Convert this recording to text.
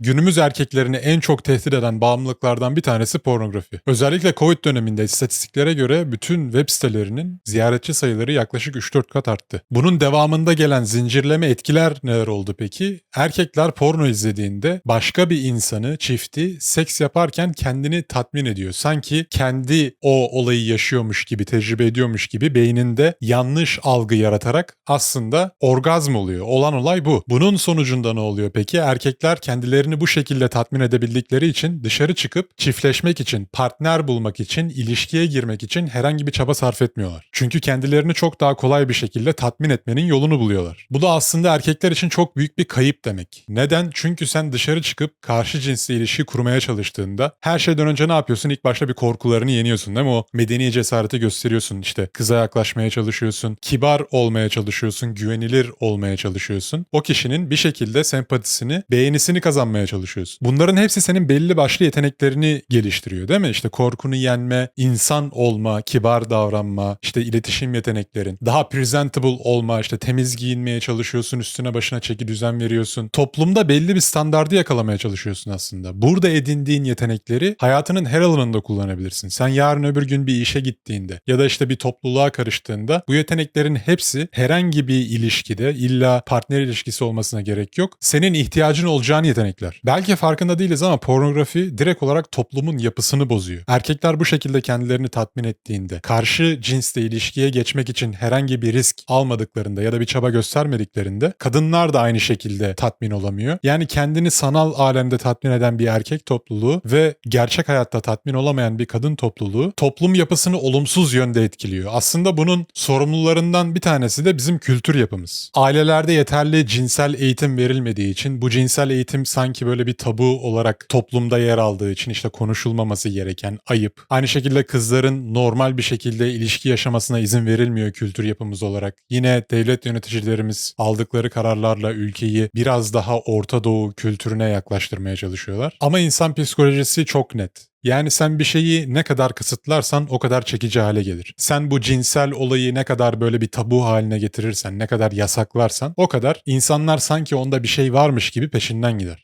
Günümüz erkeklerini en çok tehdit eden bağımlılıklardan bir tanesi pornografi. Özellikle Covid döneminde istatistiklere göre bütün web sitelerinin ziyaretçi sayıları yaklaşık 3-4 kat arttı. Bunun devamında gelen zincirleme etkiler neler oldu peki? Erkekler porno izlediğinde başka bir insanı, çifti seks yaparken kendini tatmin ediyor. Sanki kendi o olayı yaşıyormuş gibi, tecrübe ediyormuş gibi beyninde yanlış algı yaratarak aslında orgazm oluyor. Olan olay bu. Bunun sonucunda ne oluyor peki? Erkekler kendilerini bu şekilde tatmin edebildikleri için dışarı çıkıp çiftleşmek için, partner bulmak için, ilişkiye girmek için herhangi bir çaba sarf etmiyorlar. Çünkü kendilerini çok daha kolay bir şekilde tatmin etmenin yolunu buluyorlar. Bu da aslında erkekler için çok büyük bir kayıp demek. Neden? Çünkü sen dışarı çıkıp karşı cinsle ilişki kurmaya çalıştığında her şeyden önce ne yapıyorsun? İlk başta bir korkularını yeniyorsun değil mi? O medeni cesareti gösteriyorsun. İşte kıza yaklaşmaya çalışıyorsun, kibar olmaya çalışıyorsun, güvenilir olmaya çalışıyorsun. O kişinin bir şekilde sempatisini, beğenisini kazanmaya çalışıyorsun. Bunların hepsi senin belli başlı yeteneklerini geliştiriyor değil mi? İşte korkunu yenme, insan olma, kibar davranma, işte iletişim yeteneklerin, daha presentable olma, işte temiz giyinmeye çalışıyorsun, üstüne başına çeki düzen veriyorsun. Toplumda belli bir standardı yakalamaya çalışıyorsun aslında. Burada edindiğin yetenekleri hayatının her alanında kullanabilirsin. Sen yarın öbür gün bir işe gittiğinde ya da işte bir topluluğa karıştığında bu yeteneklerin hepsi herhangi bir ilişkide illa partner ilişkisi olmasına gerek yok. Senin ihtiyacın olacağın yetenekler. Belki farkında değiliz ama pornografi direkt olarak toplumun yapısını bozuyor. Erkekler bu şekilde kendilerini tatmin ettiğinde, karşı cinsle ilişkiye geçmek için herhangi bir risk almadıklarında ya da bir çaba göstermediklerinde kadınlar da aynı şekilde tatmin olamıyor. Yani kendini sanal alemde tatmin eden bir erkek topluluğu ve gerçek hayatta tatmin olamayan bir kadın topluluğu toplum yapısını olumsuz yönde etkiliyor. Aslında bunun sorumlularından bir tanesi de bizim kültür yapımız. Ailelerde yeterli cinsel eğitim verilmediği için bu cinsel eğitim sanki böyle bir tabu olarak toplumda yer aldığı için işte konuşulmaması gereken ayıp. Aynı şekilde kızların normal bir şekilde ilişki yaşamasına izin verilmiyor kültür yapımız olarak. Yine devlet yöneticilerimiz aldıkları kararlarla ülkeyi biraz daha Orta Doğu kültürüne yaklaştırmaya çalışıyorlar. Ama insan psikolojisi çok net. Yani sen bir şeyi ne kadar kısıtlarsan o kadar çekici hale gelir. Sen bu cinsel olayı ne kadar böyle bir tabu haline getirirsen, ne kadar yasaklarsan o kadar insanlar sanki onda bir şey varmış gibi peşinden gider.